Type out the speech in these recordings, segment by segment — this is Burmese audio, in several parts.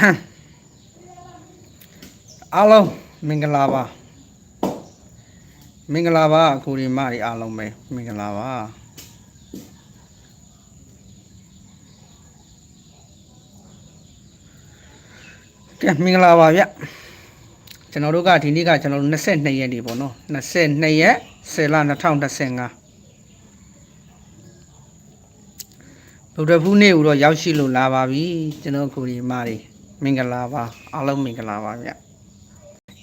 အားလုံးမင်္ဂလာပါမင်္ဂလာပါအကိုဒီမတွေအားလုံးပဲမင်္ဂလာပါကဲမင်္ဂလာပါဗျကျွန်တော်တို့ကဒီနေ့ကကျွန်တော်တို့22ရက်နေပေါ့နော်22ရက်10လ2025ဗုဒ္ဓဖူးနေ့ကိုတော့ရောက်ရှိလို့လာပါပြီကျွန်တော်ကိုဒီမတွေ မင်္ဂလာပါအားလုံးမင်္ဂလာပါဗျ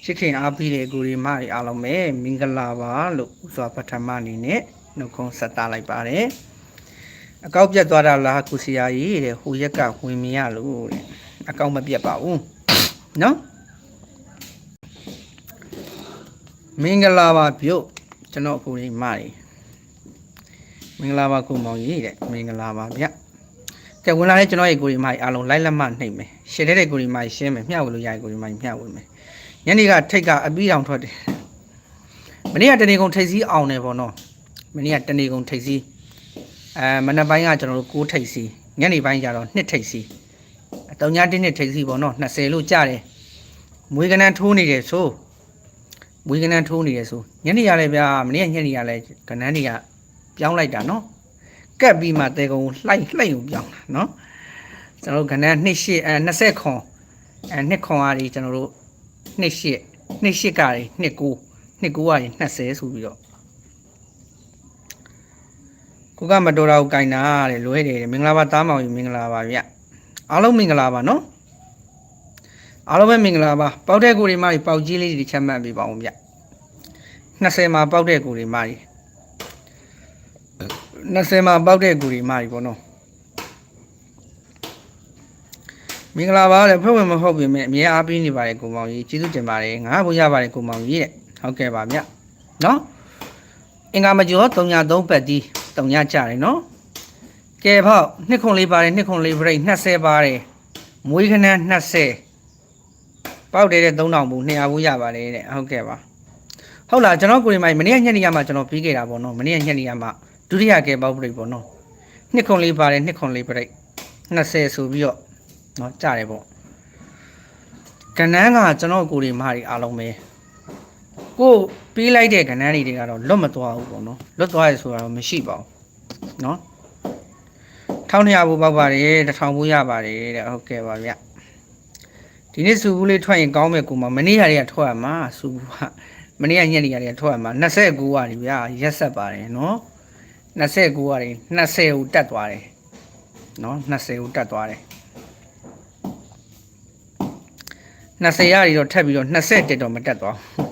ချစ်ခင်အားပေးတဲ့ကိုဒီမတွေအားလုံးပဲမင်္ဂလာပါလို့ဥစွာပထမအနေနဲ့နှုတ်ခွန်းဆက်တာလိုက်ပါတယ်အကောက်ပြတ်သွားတာလားကုစီယာကြီးတဲ့ဟိုရက်ကဝင်မရလို့တဲ့အကောက်မပြတ်ပါဘူးနော်မင်္ဂလာပါပြုတ်ကျွန်တော်ကိုဒီမတွေမင်္ဂလာပါကိုမောင်ကြီးတဲ့မင်္ဂလာပါဗျ ကဲဝင်လာတဲ့ကျွန်တော်ရဲ့ကိုဒီမကြီးအားလုံးလိုက်လက်မနှိပ်မယ်ရှင်းတဲ့ကိုဒီမကြီးရှင်းမယ်မျှဝေလို့ရတဲ့ကိုဒီမကြီးမျှဝေမယ်ညနေကထိတ်ကအပြီးအောင်ထွက်တယ်မနေ့ကတနေကုန်ထိတ်စည်းအောင်တယ်ပေါ့နော်မနေ့ကတနေကုန်ထိတ်စည်းအဲမနက်ပိုင်းကကျွန်တော်တို့6ထိတ်စည်းညနေပိုင်းကျတော့2ထိတ်စည်းအတုံညာတင်းနှစ်ထိတ်စည်းပေါ့နော်20လို့ကြားတယ်မွေးကနန်းထိုးနေတယ်ဆိုမွေးကနန်းထိုးနေတယ်ဆိုညနေရလဲဗျာမနေ့ကညနေရလဲကနန်းတွေကပြောင်းလိုက်တာနော် ကက်ပြီးမှတဲကုံလှိုက်လှိုက်ကိုပြောင်းတာနော်ကျွန်တော်တို့ကနန်း2ရှစ်အဲ20ခွန်အဲ2ခွန်အားကြီးကျွန်တော်တို့2ရှစ်2ရှစ်ကကြီး2ကို2ကိုကကြီး20ဆိုပြီးတော့ကိုကမတော်တာကိုကင်တာတဲ့လွဲတယ်တဲ့မင်္ဂလာပါသားမောင်ကြီးမင်္ဂလာပါဗျအားလုံးမင်္ဂလာပါနော်အားလုံးပဲမင်္ဂလာပါပေါက်တဲ့ကိုတွေမကြီးပေါက်ကြီးလေးတွေချက်မှတ်ပေးပါဦးဗျ20မှာပေါက်တဲ့ကိုတွေမကြီး 20မှာပေါက်တဲ့ကိုတွေမကြီးပေါ့နော်မင်္ဂလာပါတဲ့ဖွဲ့ဝင်မဟုတ်ပြင်မဲ့အမြဲအားပေးနေပါတယ်ကိုမောင်ကြီးကျေးဇူးတင်ပါတယ်ငါဘုရားပါတယ်ကိုမောင်ကြီးတဲ့ဟုတ်ကဲ့ပါဗျနော်အင်္ဂါမကျော်303ပတ်တီး3ညကြတယ်နော်ကဲဖောက်နှစ်ခွန်လေးပါတယ်နှစ်ခွန်လေးပြိတ်20ပါတယ်မွေးခဏ20ပေါက်တယ်တဲ့3000ဘူး200ဘူးရပါတယ်တဲ့ဟုတ်ကဲ့ပါဟုတ်လားကျွန်တော်ကိုရီမိုင်မနေ့ကညနေရမှာကျွန်တော်ပြီးခဲ့တာပေါ့နော်မနေ့ကညနေရမှာ ဒုတိယကဲပေါက်ပြိတ်ပေါ့နော်နှစ်ခွန်လေးပါတယ်နှစ်ခွန်လေးပြိတ်20ဆိုပြီးတော့နော်ကြတယ်ပေါ့ကနန်းကကျွန်တော်ကိုရီမာတွေအားလုံးပဲကိုပြီးလိုက်တဲ့ကနန်းတွေကတော့လွတ်မသွားဘူးပေါ့နော်လွတ်သွားရဆိုတာတော့မရှိပါဘူးနော်1200ဘူးပေါက်ပါတယ်1000ဘူးရပါတယ်တဲ့ဟုတ်ကဲ့ပါဗျဒီနေ့စုဘူးလေးထွက်ရင်ကောင်းမယ်ကိုမမနေ့ကတည်းကထွက်ရမှာစုဘူးကမနေ့ကညနေကတည်းကထွက်ရမှာ29ရာကြီးဗျာရက်ဆက်ပါတယ်နော် 29ရာကြီး20ကိုတက်သွားတယ်နော်20ကိုတက်သွားတယ်20ရာကြီးတော့ထပ်ပြီးတော့20တက်တော့မတက်သွားဘူး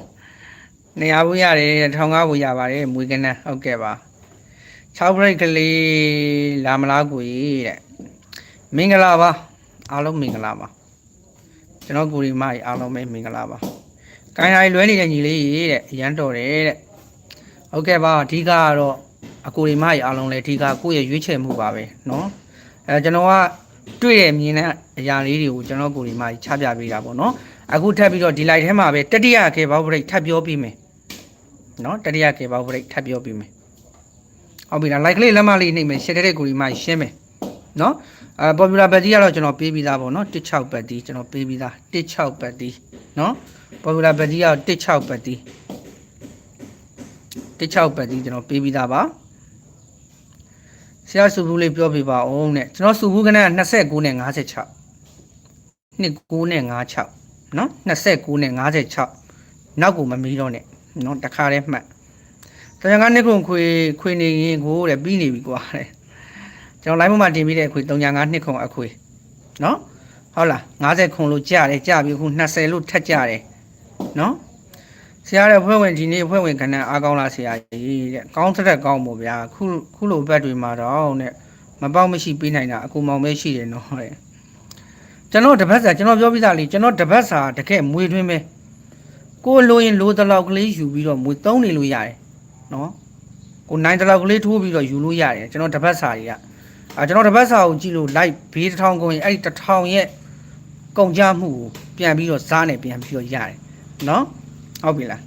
နေရာဘူးရတယ်15ဘူးရပါတယ်မွေးကနန်းဟုတ်ကဲ့ပါ6 break ကလေးလာမလားကိုကြီးတဲ့မင်္ဂလာပါအားလုံးမင်္ဂလာပါကျွန်တော်ကိုရီမကြီးအားလုံးပဲမင်္ဂလာပါကိုင်းတိုင်းလွဲနေတဲ့ညီလေးကြီးတဲ့အရန်တော်တယ်တဲ့ဟုတ်ကဲ့ပါအဓိကကတော့ အကိုရီမကြီးအားလုံးလည်းအဓိကကိုယ့်ရဲ့ရွေးချယ်မှုပါပဲเนาะအဲကျွန်တော်ကတွေ့ရမြင်တဲ့အရာလေးတွေကိုကျွန်တော်ကိုရီမကြီးချပြပေးတာပေါ့เนาะအခုထပ်ပြီးတော့ဒီ light ထဲမှာပဲတတိယကေဘောက်ဘရိတ်ထပ်ပြောပြီးမယ်เนาะတတိယကေဘောက်ဘရိတ်ထပ်ပြောပြီးမယ်ဟုတ်ပြီလား like လေးလက်မလေးနှိပ်မယ် share တဲ့ကိုရီမကြီးရှင်းမယ်เนาะအဲ popular ဘတ်တီကတော့ကျွန်တော်ပေးပြီးသားပေါ့เนาะ16ဘတ်တီကျွန်တော်ပေးပြီးသား16ဘတ်တီเนาะ popular ဘတ်တီက16ဘတ်တီ16ဘတ်တီကျွန်တော်ပေးပြီးသားပါ ဆရာစုဘူးလေးပြောပြပါဦးနဲ့ကျွန်တော်စုဘူးကန29နဲ့56 29နဲ့56နော်29နဲ့56နောက်ကိုမမီတော့နဲ့နော်တခါတည်းမှတ်တရံကနှစ်ခုခွေခွေနေရင်ကိုတဲ့ပြီးနေပြီကွာတဲ့ကျွန်တော် live မှာတင်ပြီးတဲ့အခွေ35နှစ်ခုအခွေနော်ဟုတ်လား90ခုလို့ကြတယ်ကြပြီးခု20လို့ထက်ကြတယ်နော် ဆရာတဲ့ဖွဲ့ဝင်ဒီနေ့ဖွဲ့ဝင်ခဏအားကောင်းလားဆရာကြီးတဲ့ကောင်းတဲ့ကောင်းမို့ဗျာခုခုလိုဘက်တွေမှာတော့တဲ့မပေါက်မရှိပေးနိုင်တာအကူမောင်ပဲရှိတယ်နော်တဲ့ကျွန်တော်တပတ်စာကျွန်တော်ပြောပြသားလေးကျွန်တော်တပတ်စာတကယ်မွေတွင်းပဲကိုလိုရင်လိုတလောက်ကလေးယူပြီးတော့မွေသုံးနေလို့ရတယ်နော်ကိုနိုင်တလောက်ကလေးထိုးပြီးတော့ယူလို့ရတယ်ကျွန်တော်တပတ်စာတွေကအာကျွန်တော်တပတ်စာကိုကြည့်လို့ live ဘေးတစ်ထောင်ကုန်ရင်အဲ့ဒီတစ်ထောင်ရဲ့ကုန်ကြမှုကိုပြန်ပြီးတော့စားနေပြန်ပြီးတော့ရတယ်နော် ဟုတ်ပြီလား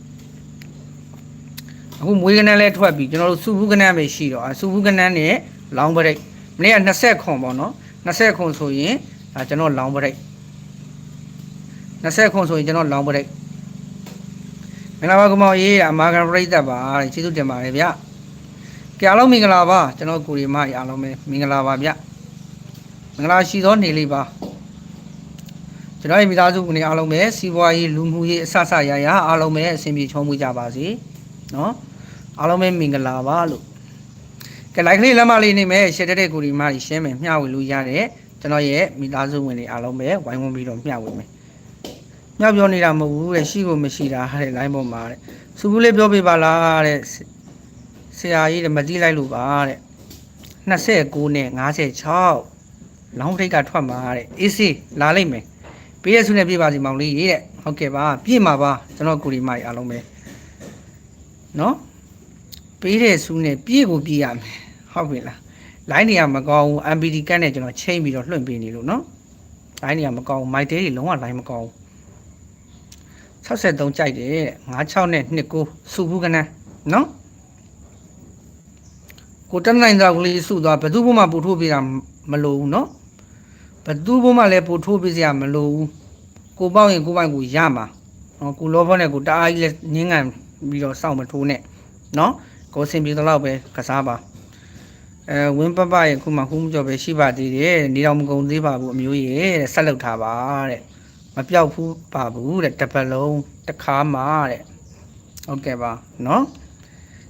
အခုမွေးကနန်းလဲထွက်ပြီကျွန်တော်တို့စုဘူးကနန်းပဲရှိတော့အစုဘူးကနန်းနဲ့လောင်းပရိတ်မနေ့က20ခွန်ပေါ့နော်20ခွန်ဆိုရင်ဒါကျွန်တော်လောင်းပရိတ်20ခွန်ဆိုရင်ကျွန်တော်လောင်းပရိတ်မင်္ဂလာပါကောင်မကြီးအမာကန်ပရိသတ်ပါကျေးဇူးတင်ပါတယ်ဗျကြအားလုံးမင်္ဂလာပါကျွန်တော်ကိုရီမကြီးအားလုံးပဲမင်္ဂလာပါဗျမင်္ဂလာရှိသောနေ့လေးပါ ကျွန်တော်ရဲ့မိသားစုဝင်တွေအားလုံးပဲစီးပွားရေးလူမှုရေးအဆဆရရအားလုံးပဲအဆင်ပြေချုံးမှုကြပါစေနော်အားလုံးပဲမင်္ဂလာပါလို့ကဲလိုက်ကလေးလက်မလေးနေမယ်ရှယ်တဲ့ကိုရီမကြီးရှင်းမယ်မျှဝေလို့ရတဲ့ကျွန်တော်ရဲ့မိသားစုဝင်တွေအားလုံးပဲဝိုင်းဝန်းပြီးတော့မျှဝေမယ်မြောက်ပြောနေတာမဟုတ်ဘူးတဲ့ရှိကိုမရှိတာတဲ့ line ပေါ်မှာတဲ့စူဘူးလေးပြောပြပါလားတဲ့ဆဆရာကြီးတဲ့မတိလိုက်လို့ပါတဲ့29နဲ့56လောင်းထိတ်ကထွက်မှာတဲ့အေးစေးလာလိုက်မယ် ပေးရစုနဲ့ပြပါစီမောင်လေးတဲ့ဟုတ်ကဲ့ပါပြည့်မှာပါကျွန်တော်ကိုရီမိုက်အားလုံးပဲနော်ပေးတဲ့စုနဲ့ပြည့်ကိုပြည့်ရမယ်ဟုတ်ပြီလား line တွေကမကောင်းဘူး MPD ကတ်နဲ့ကျွန်တော်ချိန်ပြီးတော့လွှင့်ပေးနေလို့နော် line တွေကမကောင်းဘူး mic တွေလုံးဝ line မကောင်းဘူး63ကြိုက်တယ်56နဲ့29စုဘူးကနန်းနော်ကိုတက်နိုင်တာကလေးစုသွားဘယ်သူမှပို့ထိုးပေးတာမလိုဘူးနော် ဘယ်သူမှလည်းပို့ထိုးပေးစရာမလိုဘူးကိုပေါ့ရင်ကိုပိုင်ကိုရမှာနော်ကိုလောဘောနဲ့ကိုတအားကြီးလဲငင်းငံပြီးတော့စောင့်မထိုးနဲ့နော်ကိုစင်ပြေတော့ပဲကစားပါအဲဝင်းပပရဲ့ခုမှခုမကြော်ပဲရှိပါသေးတယ်နေတော်မကုန်သေးပါဘူးအမျိုးရဲ့တဲ့ဆက်လုပ်ထားပါတဲ့မပြောက်ဘူးပါဘူးတဲ့တစ်ပတ်လုံးတစ်ခါမှတဲ့ဟုတ်ကဲ့ပါနော်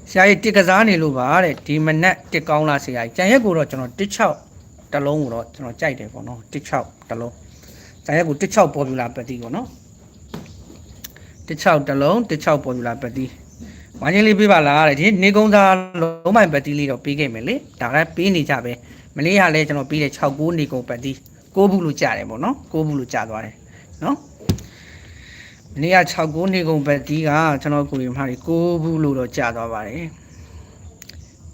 ဆရာကြီးတစ်ကစားနေလို့ပါတဲ့ဒီမနက်တစ်ကောင်းလားဆရာကြီးကြံရက်ကိုတော့ကျွန်တော်တစ်6 တစ်လုံးကိုတော့ကျွန်တော်ကြိုက်တယ်ပေါ့နော်တစ်6တစ်လုံးကြံရက်ကိုတစ်6ပေါ်ပြလာပတ်တီပေါ့နော်တစ်6တစ်လုံးတစ်6ပေါ်ပြလာပတ်တီဝိုင်းချင်းလေးပေးပါလားတဲ့ဒီနေကုန်းသားလုံးမိုင်ပတ်တီလေးတော့ပေးခဲ့မယ်လေဒါကပေးနေကြပဲမလေးကလည်းကျွန်တော်ပေးတယ်6 9နေကုန်းပတ်တီ6ဘူးလို့ကြားတယ်ပေါ့နော်6ဘူးလို့ကြားသွားတယ်နော်မနေ့က6ကိုနေကုန်ဘက်ဒီကကျွန်တော်ကိုရီမှာ6ဘူးလို့တော့ကြာသွားပါတယ်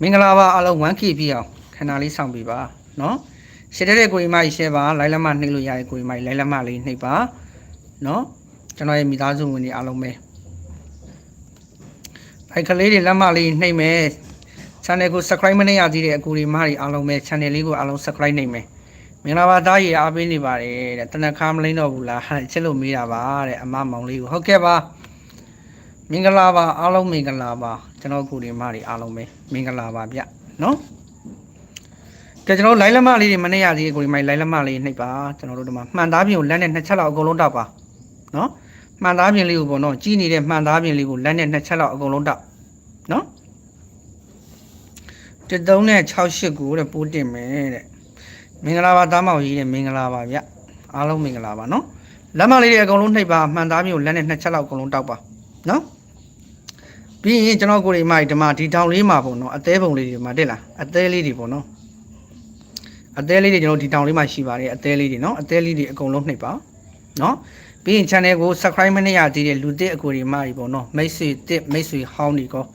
မင်္ဂလာပါအားလုံး 1K ပြည့်အောင်ခဏလေးဆောင်ပေးပါ နော်ရှယ်တဲ့ကိုရီမကြီးရှယ်ပါလိုင်းလက်မနှိပ်လို့ရတဲ့ကိုရီမကြီးလိုင်းလက်မလေးနှိပ်ပါနော်ကျွန်တော်ရဲ့မိသားစုဝင်တွေအားလုံးပဲလိုက်ကလေးတွေလက်မလေးနှိပ်မယ် channel ကို subscribe မနေရသေးတဲ့အကူရီမကြီးအားလုံးပဲ channel လေးကိုအားလုံး subscribe နှိပ်မယ်မင်္ဂလာပါသားကြီးအားပေးနေပါတယ်တဲ့တနခါမလိမ့်တော့ဘူးလားဟာချစ်လို့မေးတာပါတဲ့အမမောင်လေးကိုဟုတ်ကဲ့ပါမင်္ဂလာပါအားလုံးမင်္ဂလာပါကျွန်တော်ကူရီမတွေအားလုံးပဲမင်္ဂလာပါဗျနော် ကဲကျွန်တော်လိုင်းလက်မလေးတွေမနေရသေးဘူးကိုရီမိုင်လိုင်းလက်မလေးနှိပ်ပါကျွန်တော်တို့ဒီမှာမှန်သားပြင်ကိုလက်နဲ့နှစ်ချက်လောက်အကုန်လုံးတောက်ပါနော်မှန်သားပြင်လေးကိုပေါ့နော်ကြီးနေတဲ့မှန်သားပြင်လေးကိုလက်နဲ့နှစ်ချက်လောက်အကုန်လုံးတောက်နော်73နဲ့68ကိုတဲ့ပိုးတင်မယ်တဲ့မင်္ဂလာပါသားမောင်ကြီးတဲ့မင်္ဂလာပါဗျအားလုံးမင်္ဂလာပါနော်လက်မလေးတွေအကုန်လုံးနှိပ်ပါမှန်သားမျိုးလက်နဲ့နှစ်ချက်လောက်အကုန်လုံးတောက်ပါနော်ပြီးရင်ကျွန်တော်ကိုယ်တွေမှဒီမှာဒီတောင်လေးမှာပေါ့နော်အသေးပုံလေးတွေမှာတက်လားအသေးလေးတွေပေါ့နော် အသေးလေးတွေကျွန်တော်ဒီတောင်လေးမှာရှိပါတယ်အသေးလေးတွေနော်အသေးလေးတွေအကုန်လုံးနှိပ်ပါနော်ပြီးရင် channel ကို subscribe မနေရသေးတဲ့လူသစ်အကိုတွေမှကြီးပေါ့နော်မိတ်ဆွေတစ်မိတ်ဆွေဟောင်းတွေကော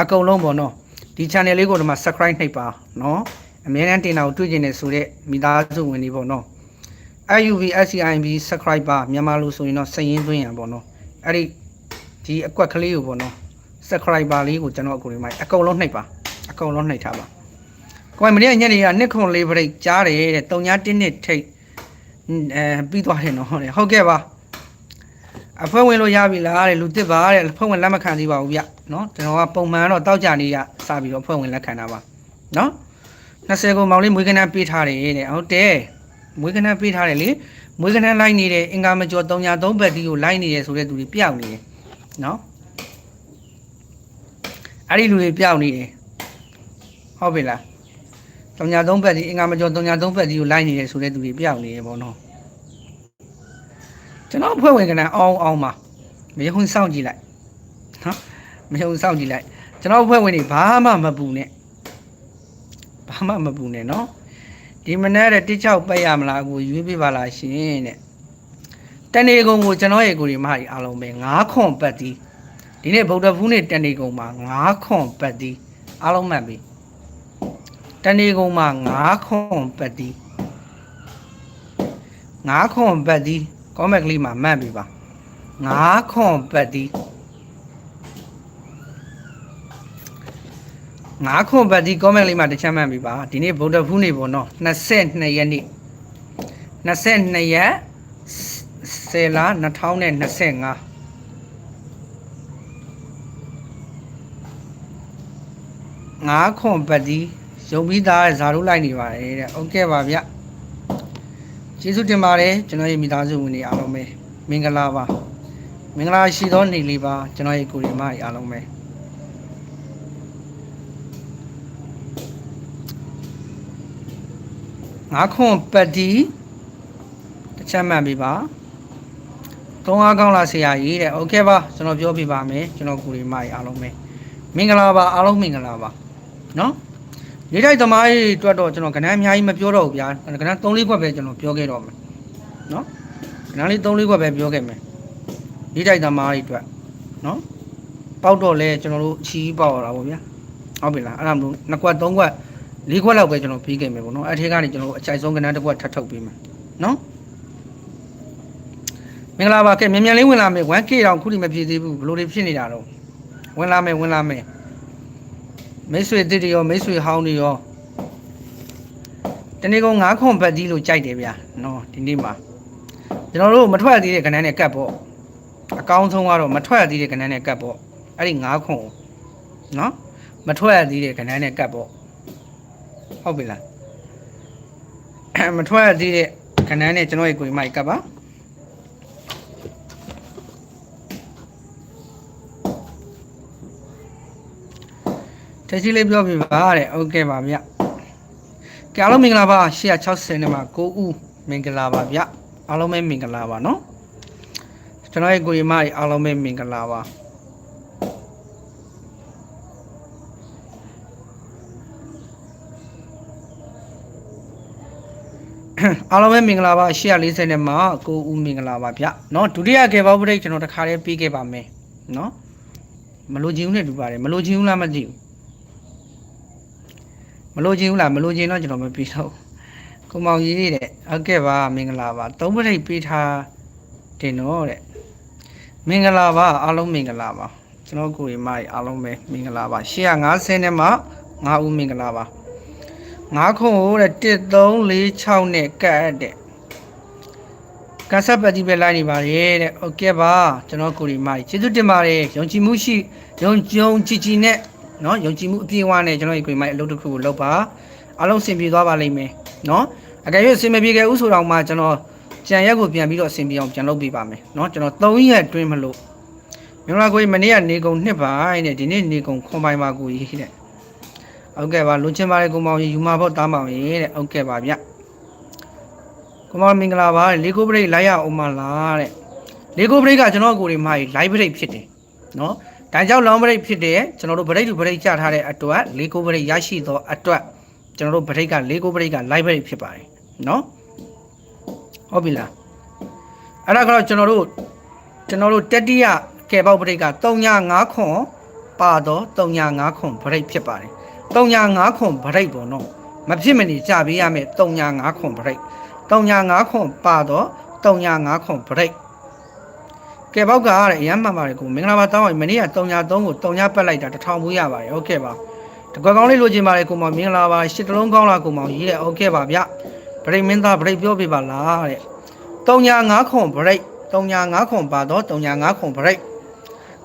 အကုန်လုံးပေါ့နော်ဒီ channel လေးကိုဒီမှာ subscribe နှိပ်ပါနော်အမြဲတမ်းတင်တာကိုတွေ့ကျင်နေဆိုတဲ့မိသားစုဝင်တွေပေါ့နော် AUV SCIB subscriber မြန်မာလို့ဆိုရင်တော့စည်ရင်းသွင်းရပေါ့နော်အဲ့ဒီဒီအကွက်ကလေးကိုပေါ့နော် subscriber လေးကိုကျွန်တော်အခုဒီမှာအကုန်လုံးနှိပ်ပါအကုန်လုံးနှိပ်ထားပါ ကိုယ်မနေ့ညနေကနှစ်ခွန်လေး break ကြားတယ်တဲ့တုံညာတင်းနှစ်ထိတ်အဲပြီးသွားတယ်နော်ဟုတ်တယ်ဟုတ်ကဲ့ပါအဖွဲဝင်လို့ရပြီလားတဲ့လူတစ်ပါတဲ့ဖွဲ့ဝင်လက်မခံသေးပါဘူးဗျနော်ကျွန်တော်ကပုံမှန်တော့တောက်ကြနေရစပြီးတော့ဖွဲ့ဝင်လက်ခံတာပါနော်20ကိုမောင်လေးမွေးကနန်းပေးထားတယ်တဲ့ဟုတ်တယ်မွေးကနန်းပေးထားတယ်လေမွေးကနန်းလိုက်နေတယ်အင်္ဂါမကျော်303ဘက်တီကိုလိုက်နေတယ်ဆိုတဲ့သူတွေပျောက်နေတယ်နော်အဲ့ဒီလူတွေပျောက်နေတယ်ဟုတ်ပြီလား 303ဘက်တီအင်္ဂါမကျော်303ဘက်တီကိုလိုက်နေတယ်ဆိုတဲ့သူတွေပျောက်နေတယ်ပေါ့နော်ကျွန်တော်ဖွဲ့ဝင်ကနန်းအောင်းအောင်းပါမယုံစောင့်ကြည့်လိုက်နော်မယုံစောင့်ကြည့်လိုက်ကျွန်တော်ဖွဲ့ဝင်တွေဘာမှမပူနဲ့ဘာမှမပူနဲ့နော်ဒီမနေ့တဲ့တစ်ချောက်ပတ်ရမလားကိုရွေးပြပါလားရှင်တဲ့တဏီကုံကိုကျွန်တော်ရဲ့ကိုဒီမကြီးအားလုံးပဲ9ခွန်ပတ်တီဒီနေ့ဗုဒ္ဓဖူးနေ့တဏီကုံမှာ9ခွန်ပတ်တီအားလုံးမှတ်ပြီ တဏီကုံမှာ9ခွန်ပတ်တီ9ခွန်ပတ်တီကောမက်ကလေးမှာမှတ်ပြီပါ9ခွန်ပတ်တီငါးခွန်ပတ်ဒီ comment လေးမှာတစ်ချက်မှတ်ပြီပါဒီနေ့ဗုဒ္ဓဖူးနေ့ပေါ့နော်22ရက်နေ့22ရက်စ10လ2025ငါးခွန်ပတ်ဒီ ရုံပြီးသားဇာတို့လိုက်နေပါတယ်တဲ့ဟုတ်ကဲ့ပါဗျကျေးဇူးတင်ပါတယ်ကျွန်တော်ရဲ့မိသားစုဝင်တွေအားလုံးပဲမင်္ဂလာပါမင်္ဂလာရှိသောနေ့လေးပါကျွန်တော်ရဲ့ကိုရီမကြီးအားလုံးပဲငါးခွန်ပတ်ဒီတစ်ချက်မှတ်ပြီပါသုံးအားကောင်းလားဆရာကြီးတဲ့โอเคပါကျွန်တော်ပြောပြပါမယ်ကျွန်တော်ကိုရီမကြီးအားလုံးပဲမင်္ဂလာပါအားလုံးမင်္ဂလာပါနော် နေထိုက်သမားကြီးအတွက်တော့ကျွန်တော်ကဏ္ဍအများကြီးမပြောတော့ဘူးဗျာကဏ္ဍ3 4ခွက်ပဲကျွန်တော်ပြောခဲ့တော့မယ်နော်ကဏ္ဍလေး3 4ခွက်ပဲပြောခဲ့မယ်နေထိုက်သမားကြီးအတွက်နော်ပေါက်တော့လဲကျွန်တော်တို့အချီးပေါက်ရတာပေါ့ဗျာဟုတ်ပြီလားအဲ့ဒါမလို့2ခွက်3ခွက်4ခွက်လောက်ပဲကျွန်တော်ပြီးခဲ့မယ်ပေါ့နော်အဲ့ထဲကနေကျွန်တော်တို့အကြိုက်ဆုံးကဏ္ဍတစ်ခွက်ထပ်ထုတ်ပြီးမယ်နော်မင်္ဂလာပါကဲမြန်မြန်လေးဝင်လာမယ် 1K တောင်ခုထိမပြည့်သေးဘူးဘယ်လိုတွေဖြစ်နေတာတော့ဝင်လာမယ်ဝင်လာမယ် မိတ်ဆွေတစ်တွေရောမိတ်ဆွေဟောင်းတွေရောတနေ့ကောင်9ခွန်ပတ်ကြီးလို့ကြိုက်တယ်ဗျာနော်ဒီနေ့မှာကျွန်တော်တို့မထွက်သေးတဲ့ကဏ္ဍနဲ့ကတ်ပေါ့အကောင်းဆုံးကတော့မထွက်သေးတဲ့ကဏ္ဍနဲ့ကတ်ပေါ့အဲ့ဒီ9ခွန်ကိုနော်မထွက်သေးတဲ့ကဏ္ဍနဲ့ကတ်ပေါ့ဟုတ်ပြီလားမထွက်သေးတဲ့ကဏ္ဍနဲ့ကျွန်တော်ရဲ့ကိုယ်မိုက်ကတ်ပါ တချီလေးပြောပြပါတဲ့ဟုတ်ကဲ့ပါဗျကဲအားလုံးမင်္ဂလာပါ160နဲ့မှာ9ဦးမင်္ဂလာပါဗျအားလုံးပဲမင်္ဂလာပါနော်ကျွန်တော်ရဲ့ကိုရီမကြီးအားလုံးပဲမင်္ဂလာပါအားလုံးပဲမင်္ဂလာပါ140နဲ့မှာ9ဦးမင်္ဂလာပါဗျเนาะဒုတိယကေဘောပရိတ်ကျွန်တော်တခါလေးပြီးခဲ့ပါမယ်เนาะမလို့ချင်းဦးနဲ့တူပါတယ်မလို့ချင်းဦးလားမသိဘူး မလို့ချင်းဦးလားမလို့ချင်းတော့ကျွန်တော်မပြီးတော့ကိုမောင်ကြီးတဲ့ဟုတ်ကဲ့ပါမင်္ဂလာပါသုံးပရိတ်ပေးထားတင်တော့တဲ့မင်္ဂလာပါအားလုံးမင်္ဂလာပါကျွန်တော်ကိုရီမကြီးအားလုံးပဲမင်္ဂလာပါ150နဲ့မှ9ဦးမင်္ဂလာပါ9ခုတဲ့1346နဲ့ကတ်တဲ့ကဆပ်ပတိပဲလိုက်နေပါရဲ့တဲ့ဟုတ်ကဲ့ပါကျွန်တော်ကိုရီမကြီးကျေးဇူးတင်ပါတယ်ယုံကြည်မှုရှိယုံကြုံကြည်ကြည်နဲ့ နော်ယုံကြည်မှုအပြည့်အဝနဲ့ကျွန်တော်ဒီကွေမိုက်အလုပ်တစ်ခုကိုလုပ်ပါအားလုံးဆင်ပြေသွားပါလိမ့်မယ်နော်အကယ်၍ဆင်မပြေခဲ့ဥဆိုတော့မှကျွန်တော်ကြံရက်ကိုပြန်ပြီးတော့အဆင်ပြေအောင်ပြန်လုပ်ပေးပါမယ်နော်ကျွန်တော်3ရက်အတွင်းမလို့မင်္ဂလာကိုမနေ့ကနေကုန်နှစ်ပိုင်းနဲ့ဒီနေ့နေကုန်ခွန်ပိုင်းပါကိုရေးတဲ့ဟုတ်ကဲ့ပါလိုချင်ပါတယ်ကိုမောင်ရေယူမာဖို့တားမောင်ရေတဲ့ဟုတ်ကဲ့ပါဗျကိုမောင်မင်္ဂလာပါလေကိုပရိတ်လိုက်ရအောင်မလားတဲ့လေကိုပရိတ်ကကျွန်တော်ကိုယ်တွေမှာ live ပရိတ်ဖြစ်တယ်နော် ဒါကြောင့် long break ဖြစ်တယ်ကျွန်တော်တို့ break to break ကြထားတဲ့အတွက်၄ကို break ရရှိသောအတွက်ကျွန်တော်တို့ break က၄ကို break က live break ဖြစ်ပါတယ်နော်ဟုတ်ပြီလားအဲ့ဒါကတော့ကျွန်တော်တို့ကျွန်တော်တို့တတိယကဲပေါက် break က3.5ခွန်ပါတော့3.5ခွန် break ဖြစ်ပါတယ်3.5ခွန် break ပေါ့နော်မဖြစ်မနေကြပေးရမယ်3.5ခွန် break 3.5ခွန်ပါတော့3.5ခွန် break ကဲပေါက်ကတဲ့အရမ်းမှန်ပါတယ်ကိုမင်္ဂလာပါတောင်းပါမနေ့က303ကို3ပတ်လိုက်တာ1000ဘူးရပါတယ်ဟုတ်ကဲ့ပါတကွက်ကောင်းလေးလိုချင်ပါတယ်ကိုမောင်မင်္ဂလာပါရှစ်တလုံးကောင်းလားကိုမောင်ရေးတဲ့ဟုတ်ကဲ့ပါဗျဗရိတ်မင်းသားဗရိတ်ပြောပြပါလားတဲ့305ခွန်ဗရိတ်305ခွန်ပါတော့305ခွန်ဗရိတ်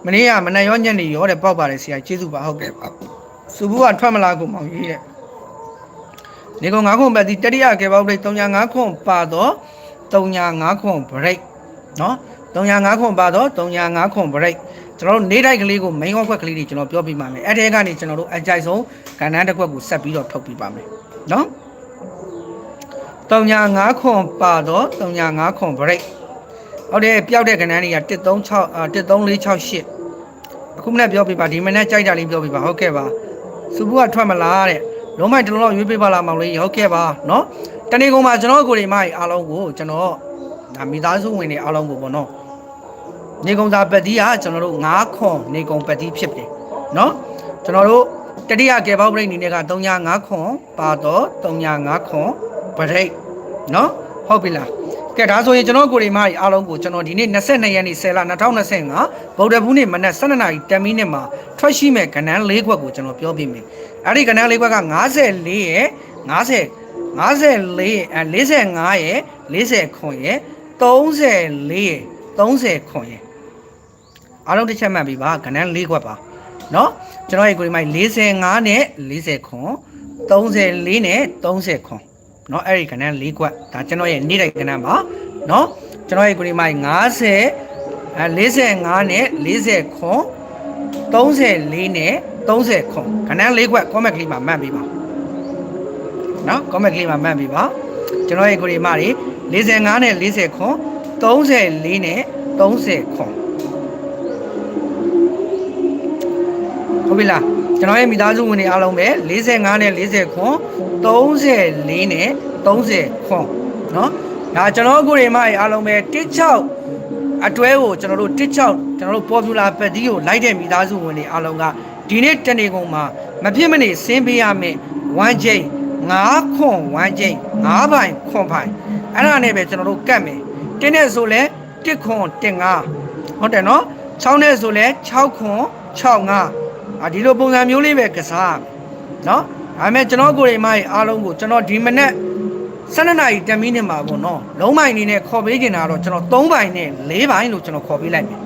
မနေ့ကမနေ့ရောညနေရောတဲ့ပေါက်ပါတယ်ဆရာကျေးဇူးပါဟုတ်ကဲ့ပါစုဘူးကထွက်မလားကိုမောင်ကြီးတဲ့နေကောင်9ခွန်ပဲဒီတတိယကေပေါက်ဗရိတ်305ခွန်ပါတော့305ခွန်ဗရိတ်နော် 305ခွန်ပါတော့305ခွန်ဗရိတ်ကျွန်တော်တို့နေတိုက်ကလေးကို main ခွက်ကလေးတွေကျွန်တော်ပြောပြပါမယ်အဲ့ဒီကနေကျွန်တော်တို့အကြိုက်ဆုံးကဏ္ဍတစ်ခွက်ကိုဆက်ပြီးတော့ထုတ်ပြပါမယ်နော်305ခွန်ပါတော့305ခွန်ဗရိတ်ဟုတ်တယ်ပျောက်တဲ့ကဏ္ဍတွေက136 13468အခုမနေ့ပြောပြပါဒီမနေ့ကြိုက်တာလေးပြောပြပါဟုတ်ကဲ့ပါစုဘူးကထွက်မလားတဲ့လုံးမိုက်တလုံးလောက်ရွေးပေးပါလားမောင်လေးဟုတ်ကဲ့ပါနော်တနေ့ကုန်မှာကျွန်တော်ကိုယ်တွေမိုက်အားလုံးကိုကျွန်တော်ဒါမိသားစုဝင်တွေအားလုံးကိုပေါ့နော် နေကုံသာပတ်တီးကကျွန်တော်တို့9ခွန်နေကုံပတ်တီးဖြစ်တယ်နော်ကျွန်တော်တို့တတိယကေပေါက်ပရိတ်အနေနဲ့က305ခွန်ပါတော့305ခွန်ပရိတ်နော်ဟုတ်ပြီလားကဲဒါဆိုရင်ကျွန်တော်ကိုရီမကြီးအားလုံးကိုကျွန်တော်ဒီနေ့22ရက်နေ့10လ2025ဗုဒ္ဓဘူးနေ့မနက်12နာရီ10မိနစ်မှာထွက်ရှိမဲ့ကဏ္ဍ၄ခွက်ကိုကျွန်တော်ပြောပြမယ်အဲ့ဒီကဏ္ဍ၄ခွက်က54ရဲ့50 54ရဲ့45ရဲ့40ခွန်ရဲ့34ရယ်30ခွန်ရယ် အားလုံးတစ်ချက်မှတ်ပြီးပါကဏ္ဍ၄ခွက်ပါเนาะကျွန်တော်ရဲ့ကိုဒီမိုက်45နဲ့40ခွန်34နဲ့30ခွန်เนาะအဲ့ဒီကဏ္ဍ၄ခွက်ဒါကျွန်တော်ရဲ့နေ့တိုက်ကဏ္ဍပါเนาะကျွန်တော်ရဲ့ကိုဒီမိုက်50အဲ45နဲ့40ခွန်34နဲ့30ခွန်ကဏ္ဍ၄ခွက် comment ကလေးမှာမှတ်ပြီးပါเนาะ comment ကလေးမှာမှတ်ပြီးပါကျွန်တော်ရဲ့ကိုဒီမတွေ45နဲ့40ခွန်34နဲ့30ခွန် ဟုတ်ပြီလားကျွန်တော်ရဲ့မိသားစုဝင်တွေအားလုံးပဲ45နဲ့40ခွန်34နဲ့30ခွန်เนาะဒါကျွန်တော်ကိုရီမတွေအားလုံးပဲ16အတွဲကိုကျွန်တော်တို့16ကျွန်တော်တို့ popular ပတ်တီးကိုလိုက်တဲ့မိသားစုဝင်တွေအားလုံးကဒီနေ့တနေ့ကုန်မှာမဖြစ်မနေဆင်းပေးရမယ်1ချိန်9ခွန်1ချိန်9ပိုင်ခွန်ပိုင်အဲ့ဒါနဲ့ပဲကျွန်တော်တို့ကတ်မယ်တင်းနဲ့ဆိုလဲ1ခွန်1 5ဟုတ်တယ်နော်6နဲ့ဆိုလဲ6ခွန်6 5 အာဒီလိုပုံစံမျိုးလေးပဲကစားနော်ဒါပေမဲ့ကျွန်တော်ကိုယ်ရိမကြီးအားလုံးကိုကျွန်တော်ဒီမနေ့12နာရီ10မိနစ်မှာပေါ့နော်လုံးပိုင်နေနဲ့ခေါ်ပေးနေတာတော့ကျွန်တော်3ပိုင်နဲ့4ပိုင်လို့ကျွန်တော်ခေါ်ပေးလိုက်မယ်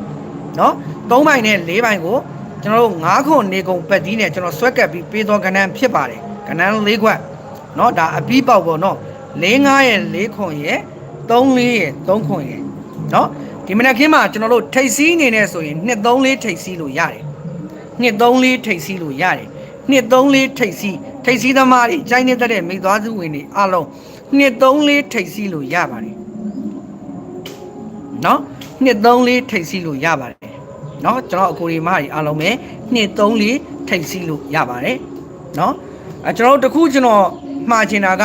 နော်3ပိုင်နဲ့4ပိုင်ကိုကျွန်တော်တို့9ခွန်နေကုန်ပတ်တီးနဲ့ကျွန်တော်ဆွဲကပ်ပြီးပေးသောကဏ္ဍဖြစ်ပါတယ်ကဏ္ဍ၄ခွက်နော်ဒါအပြီးပေါက်ပေါ့နော်၄9ရဲ့၄ခွန်ရဲ့3 4ရဲ့3ခွန်ရဲ့နော်ဒီမနေ့ခင်းမှာကျွန်တော်တို့ထိတ်စီးအနေနဲ့ဆိုရင်2 3 4ထိတ်စီးလို့ရတယ် နှစ်သုံးလေးထိတ်စီးလို့ရတယ်နှစ်သုံးလေးထိတ်စီးထိတ်စီးသမားတွေဂျိုင်းနေတဲ့မိသားစုဝင်တွေအလုံးနှစ်သုံးလေးထိတ်စီးလို့ရပါတယ်နော်နှစ်သုံးလေးထိတ်စီးလို့ရပါတယ်နော်ကျွန်တော်အကိုရီမကြီးအားလုံးပဲနှစ်သုံးလေးထိတ်စီးလို့ရပါတယ်နော်အကျွန်တော်တခုကျွန်တော်မှားချင်တာက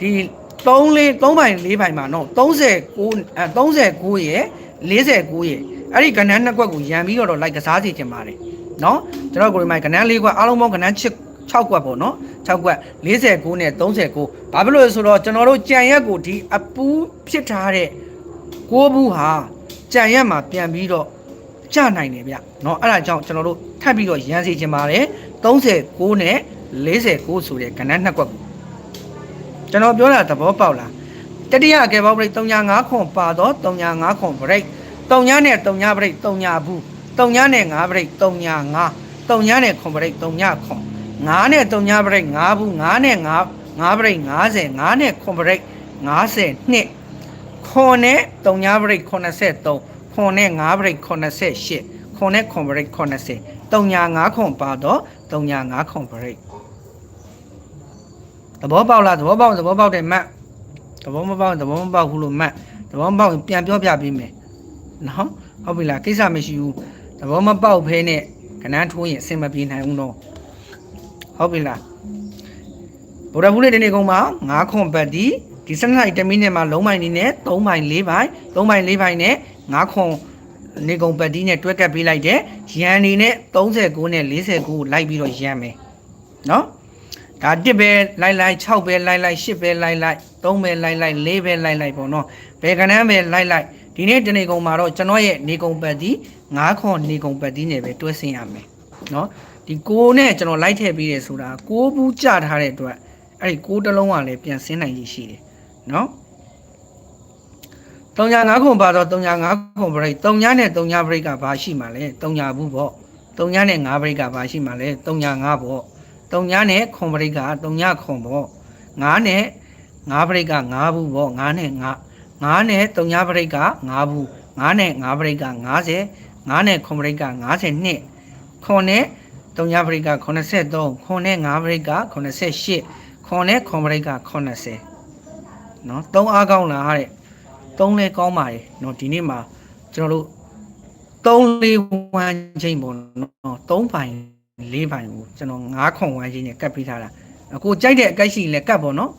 ဒီ3လေး3ပိုင်4ပိုင်မှာနော်39 39ရယ်49ရယ်အဲ့ဒီကဏ္ဍနှစ်ကွက်ကိုရံပြီးတော့လိုက်ကစားစီချင်ပါတယ် เนาะကျွန်တော်ကိုရီမကြီးကဏ္ဍ၄ကွက်အားလုံးပေါင်းကဏ္ဍ6 6ကွက်ပေါ့เนาะ6ကွက်49နဲ့39ဘာဖြစ်လို့လဲဆိုတော့ကျွန်တော်တို့ကြံရက်ကိုဒီအပူးဖြစ်ထားတဲ့ကိုးဘူးဟာကြံရက်မှာပြန်ပြီးတော့ကြနိုင်တယ်ဗျเนาะအဲ့ဒါကြောင့်ကျွန်တော်တို့ထပ်ပြီးတော့ရန်စီခြင်းပါတယ်39နဲ့49ဆိုတဲ့ကဏ္ဍနှစ်ကွက်ကိုကျွန်တော်ပြောတာသဘောပေါက်လားတတိယအကယ်ပေါက်ပရိတ်35ခွန်ပါတော့35ခွန်ပရိတ်3နဲ့3ပရိတ်3ဘူး 3နဲ့5ပရိတ်3 5 3နဲ့ခွန်ပရိတ်3ခွန်9နဲ့3ပရိတ်5ဘူး9နဲ့5 5ပရိတ်50 9နဲ့ခွန်ပရိတ်50နှစ်ခွန်နဲ့3ပရိတ်83ခွန်နဲ့5ပရိတ်88ခွန်နဲ့ခွန်ပရိတ်80 35ခွန်ပါတော့35ခွန်ပရိတ်သဘောပေါက်လားသဘောပေါက်သဘောပေါက်တယ်မတ်သဘောမပေါက်သဘောမပေါက်ဘူးလို့မတ်သဘောမပေါက်ရင်ပြန်ပြောပြပေးမယ်နော်ဟုတ်ပြီလားကိစ္စမရှိဘူး သဘောမပေါက်ဖဲနဲ့ကနန်းထိုးရင်အဆင်မပြေနိုင်ဘူးတော့ဟုတ်ပြီလားဗုဒ္ဓဘူးလေးဒီနေ့ကုန်းမှာ9ခွန်ပတ်ဒီဒီစနေတမီနဲ့မှာလုံးပိုင်နေနဲ့3ပိုင်4ပိုင်3ပိုင်4ပိုင်နဲ့9ခွန်နေကုံပတ်ဒီနဲ့တွဲကပ်ပေးလိုက်တဲ့ရန်နေနဲ့39နဲ့49ကိုလိုက်ပြီးတော့ရန်မယ်နော်ဒါ1ပဲလိုက်လိုက်6ပဲလိုက်လိုက်10ပဲလိုက်လိုက်3ပဲလိုက်လိုက်4ပဲလိုက်လိုက်ပေါ့နော်ဘယ်ကဏ္ဍပဲလိုက်လိုက် ဒီနေ့တနေကုံမှာတော့ကျွန်တော်ရဲ့နေကုံပတ်ဒီ9ခွန်နေကုံပတ်ဒီနဲ့ပဲတွဲဆင်းရမယ်နော်ဒီကိုနဲ့ကျွန်တော်လိုက်ထည့်ပြီးတယ်ဆိုတာကိုဘူးကြထားတဲ့အတွက်အဲ့ဒီကိုတစ်လုံးကလည်းပြန်ဆင်းနိုင်ရရှိတယ်နော်305ခွန်ပါတော့305ခွန်ဘရိတ်3နဲ့3ဘရိတ်ကဘာရှိမှာလဲ3ဘူးပေါ့3နဲ့5ဘရိတ်ကဘာရှိမှာလဲ305ပေါ့3နဲ့ခွန်ဘရိတ်က3ခွန်ပေါ့9နဲ့5ဘရိတ်က5ဘူးပေါ့9နဲ့5 9နဲ့3ဘရိတ်က5ဘူး9နဲ့5ဘရိတ်က90 9နဲ့ခွန်ဘရိတ်က52ခွန်နဲ့3ဘရိတ်က83ခွန်နဲ့5ဘရိတ်က88ခွန်နဲ့ခွန်ဘရိတ်က80နော်3အားကောင်းလားတဲ့3လဲကောင်းပါတယ်နော်ဒီနေ့မှာကျွန်တော်တို့3လေးဝမ်းချင်းပေါ့နော်3ပိုင်4ပိုင်ကိုကျွန်တော်9ခွန်ဝမ်းချင်းနဲ့ကတ်ပေးထားတာကိုကြိုက်တဲ့အကိုက်ရှိလဲကတ်ပေါ့နော်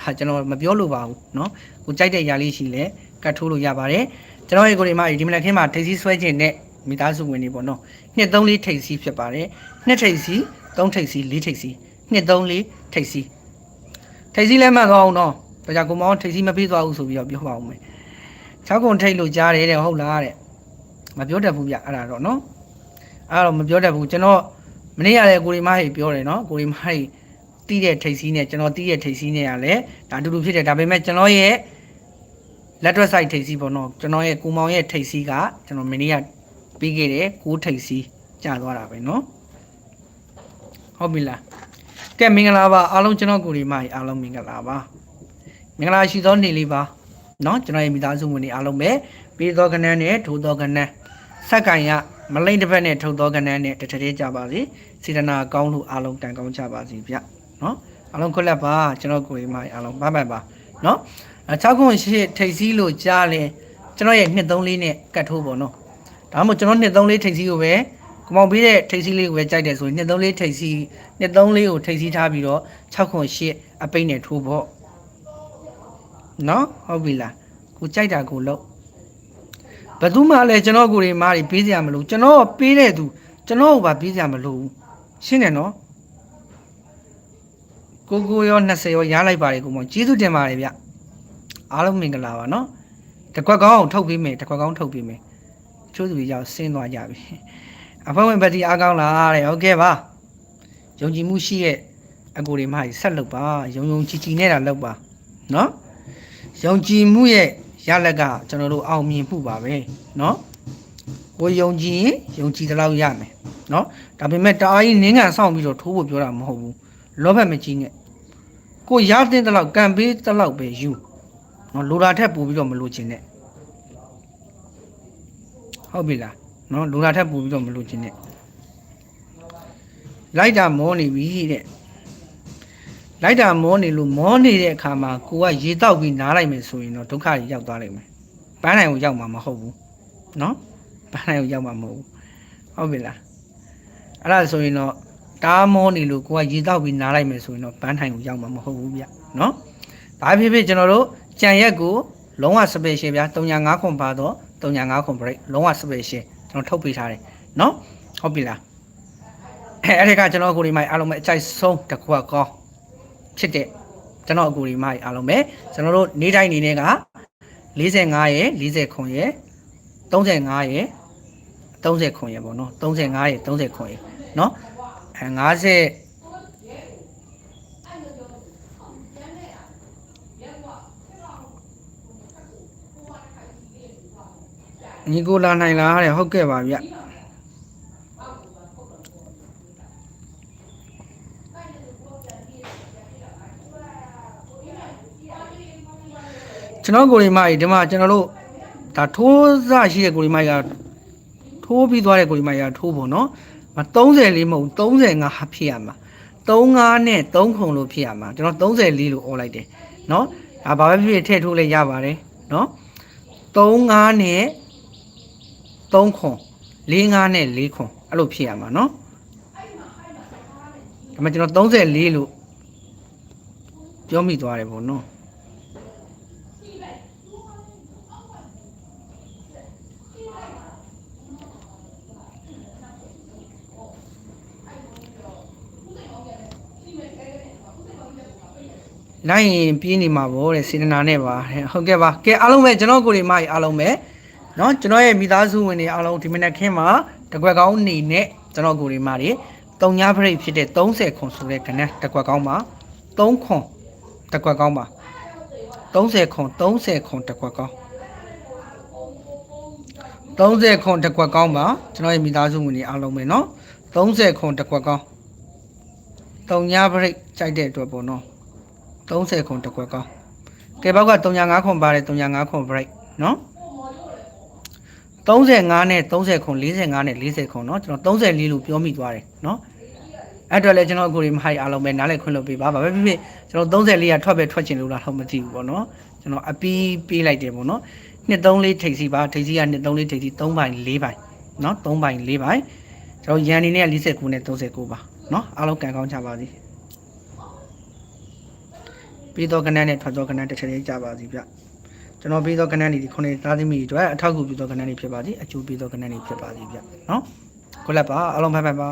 ဒါကျွန်တော်မပြောလို့ပါဘူးเนาะကိုကြိုက်တဲ့ຢာလေးရှိလဲကတ်ထိုးလို့ရပါတယ်ကျွန်တော်ရဲ့ကိုဒီမှာဒီမနက်ခင်းမှာထိပ်စီးဆွဲခြင်းနဲ့မိသားစုဝင်တွေပေါ့နော်နှစ်သုံးလေးထိပ်စီးဖြစ်ပါတယ်နှစ်ထိပ်စီးသုံးထိပ်စီးလေးထိပ်စီးနှစ်သုံးလေးထိပ်စီးထိပ်စီးလဲမှတ်သွားအောင်နော်ဒါကြောင့်ကိုမောင်ထိပ်စီးမပြေးသွားဘူးဆိုပြီးတော့ပြောပါအောင်မယ်6ခုထိပ်လို့ကြားတယ်တဲ့ဟုတ်လားတဲ့မပြောတတ်ဘူးဗျအဲ့ဒါတော့နော်အဲ့တော့မပြောတတ်ဘူးကျွန်တော်မနေ့ကလည်းကိုရီမဟိပြောတယ်နော်ကိုရီမဟိ တီးတဲ့ထိတ်စီးနဲ့ကျွန်တော်တီးတဲ့ထိတ်စီးနဲ့ကလည်းဒါအတူတူဖြစ်တယ်ဒါပေမဲ့ကျွန်တော်ရဲ့လက်တွက်ဆိုင်ထိပ်စီးပေါ့နော်ကျွန်တော်ရဲ့ကိုမောင်ရဲ့ထိပ်စီးကကျွန်တော်မင်းကပြီးခဲ့တယ်ကိုထိပ်စီးကျသွားတာပဲနော်ဟုတ်ပြီလားကဲမင်္ဂလာပါအားလုံးကျွန်တော်ကိုဒီမကြီးအားလုံးမင်္ဂလာပါမင်္ဂလာရှိသောနေ့လေးပါနော်ကျွန်တော်ရဲ့မိသားစုဝင်တွေအားလုံးပဲပြီးသောကနန်းနဲ့ထိုသောကနန်းဆက်ကင်ရမလိမ့်တစ်ဖက်နဲ့ထုတ်သောကနန်းနဲ့တစ်ထသေးကြပါစေစေတနာကောင်းလို့အားလုံးတန်ကောင်းကြပါစေဗျ နော်အားလုံးခွက်လက်ပါကျွန်တော်ကိုဒီမကြီးအားလုံးဘိုင်ဘိုင်ပါနော်အဲ6ခုရှိထိပ်စီးလို့ကြားလဲကျွန်တော်ရဲ့နှစ်သုံးလေးနဲ့ကတ်ထိုးပေါ့နော်ဒါမှမဟုတ်ကျွန်တော်နှစ်သုံးလေးထိပ်စီးကိုပဲကမောင်ပြီးတဲ့ထိပ်စီးလေးကိုပဲကြိုက်တယ်ဆိုရင်နှစ်သုံးလေးထိပ်စီးနှစ်သုံးလေးကိုထိပ်စီးထားပြီးတော့6ခုရှိအပိတ်နဲ့ထိုးပေါ့နော်ဟုတ်ပြီလားကိုကြိုက်တာကိုလုပ်ဘယ်သူမှလည်းကျွန်တော်ကိုယ်တွေမားတွေပေးစရာမလိုကျွန်တော်ပေးတဲ့သူကျွန်တော်ကပါပေးစရာမလိုဘူးရှင်းတယ်နော် ကိုကိုရော20ရောရားလိုက်ပါတယ်ကိုမောင်ကျေးဇူးတင်ပါတယ်ဗျအားလုံးမင်္ဂလာပါနော်တကွက်ကောင်းအောင်ထုတ်ပေးမယ်တကွက်ကောင်းထုတ်ပေးမယ်ချိုးသူတွေရောက်ဆင်းသွားကြပြီအဖွဲဝင်ဘက်တီအားကောင်းလားတဲ့ဟုတ်ကဲ့ပါယုံကြည်မှုရှိရဲ့အကိုတွေမကြီးဆက်လုပ်ပါယုံယုံကြည်ကြည်နဲ့တာလုပ်ပါနော်ယုံကြည်မှုရဲ့ရလက်ကကျွန်တော်တို့အောင်မြင်မှုပါပဲနော်ကိုယုံကြည်ရင်ယုံကြည်တဲ့လောက်ရမယ်နော်ဒါပေမဲ့တအားကြီးနင်းငံဆောင်ပြီးတော့ထိုးဖို့ပြောတာမဟုတ်ဘူး လောဘမကြီးနဲ့ကိုရတဲ့တဲ့လောက်ကံပေးတဲ့လောက်ပဲယူနော်လိုတာထက်ပိုပြီးတော့မလိုချင်နဲ့ဟုတ်ပြီလားနော်လိုတာထက်ပိုပြီးတော့မလိုချင်နဲ့လိုက်တာမောနေပြီတဲ့လိုက်တာမောနေလို့မောနေတဲ့အခါမှာကိုကရေတောက်ပြီးနားလိုက်မယ်ဆိုရင်တော့ဒုက္ခကြီးရောက်သွားလိမ့်မယ်ပန်းနိုင်ကိုရောက်မှာမဟုတ်ဘူးနော်ပန်းနိုင်ကိုရောက်မှာမဟုတ်ဘူးဟုတ်ပြီလားအဲ့ဒါဆိုရင်တော့ တားမောနေလို့ကိုကရေတောက်ပြီးနားလိုက်မယ်ဆိုရင်တော့ပန်းထိုင်ကိုရောက်မှာမဟုတ်ဘူးဗျနော်ဒါဖြစ်ဖြစ်ကျွန်တော်တို့ကြံရက်ကိုလုံးဝ special ဗျာ3.5ခွန်ပါတော့3.5ခွန် break လုံးဝ special ကျွန်တော်ထုတ်ပေးထားတယ်နော်ဟုတ်ပြီလားအဲအဲ့ဒီကကျွန်တော်အကူဒီမိုင်အားလုံးပဲအကြိုက်ဆုံးတစ်ခွက်ကောင်းဖြစ်တဲ့ကျွန်တော်အကူဒီမိုင်အားလုံးပဲကျွန်တော်တို့နေ့တိုင်းနေနေက45ရယ်40ခွန်ရယ်35ရယ်30ခွန်ရယ်ပေါ့နော်35ရယ်30ခွန်ရယ်နော် 50 ညီကိုလာနိုင်လားတဲ့ဟုတ်ကဲ့ပါဗျကျွန်တော်ကိုရီမကြီးဒီမှာကျွန်တော်တို့ဒါထိုးစရှိတဲ့ကိုရီမကြီးကထိုးပြီးသွားတဲ့ကိုရီမကြီးကထိုးဖို့နော် မ34မဟုတ်35ဖြစ်ရမှာ35နဲ့3ခုလို့ဖြစ်ရမှာကျွန်တော်34လို့អော်လိုက်တယ်နော်ဒါဘာပဲဖြစ်ဖြစ်ထည့်ထိုးလဲရပါတယ်နော်35နဲ့ 3ခွန်4 5နဲ့4ခွန်အဲ့လိုဖြစ်ရမှာเนาะဒါမှကျွန်တော်34လို့ပြောမိသွားတယ်ပေါ့နော် လိုက်ရင်ပြေးနေမှာဗောတဲ့စေတနာနဲ့ပါတဲ့ဟုတ်ကဲ့ပါကဲအားလုံးပဲကျွန်တော်ကိုယ်တွေမကြီးအားလုံးပဲ เนาะကျွန်တော်ရဲ့မိသားစုဝင်တွေအားလုံးဒီမနက်ခင်းမှာတကွက်ကောင်းနေနဲ့ကျွန်တော်ကိုယ်တွေမာတွေတုံညာဖရိတ်ဖြစ်တဲ့30ခွန်ဆိုတဲ့ကဏ္ဍတကွက်ကောင်းမှာ3ခွန်တကွက်ကောင်းမှာ30ခွန်30ခွန်တကွက်ကောင်း30ခွန်တကွက်ကောင်းပါကျွန်တော်ရဲ့မိသားစုဝင်တွေအားလုံးပဲเนาะ30ခွန်တကွက်ကောင်းတုံညာဖရိတ်ကြိုက်တဲ့အတွက်ပေါ့နော် 30ခွန်တကွက်ကောင်းကဲဘောက်က35ခွန်ပါတယ်35ခွန် break เนาะ 35နဲ့30ခွန်45နဲ့40ခွန်เนาะကျွန်တော်34လို့ပြောမိသွားတယ်เนาะအဲ့တော့လည်းကျွန်တော်အခုဒီမဟိုင်အားလုံးပဲနားလည်ခွင့်လုပ်ပေးပါဗာပဲဖြစ်ဖြစ်ကျွန်တော်34ကထွက်ပဲထွက်ချင်လို့လားတော့မသိဘူးပေါ့နော်ကျွန်တော်အပီးပေးလိုက်တယ်ပေါ့နော်နှစ်3လေးထိပ်စီပါထိပ်စီကနှစ်3လေးထိပ်စီ3ပိုင်း4ပိုင်းเนาะ3ပိုင်း4ပိုင်းကျွန်တော်ရန်နေနဲ့49နဲ့39ပါเนาะအားလုံးကန်ကောင်းကြပါစေ ပြီးတော့ကနန်းနဲ့ထွက်တော့ကနန်းတစ်ချက်လေးကြပါစီဗျကျွန်တော်ပြီးတော့ကနန်းနေဒီခုနှစ်သားသမီးတွေအတွက်အထောက်အကူပြုတော့ကနန်းနေဖြစ်ပါစီအကျိုးပြီးတော့ကနန်းနေဖြစ်ပါစီဗျနော်ကိုလက်ပါအားလုံးဖိုင်ဖိုင်ပါ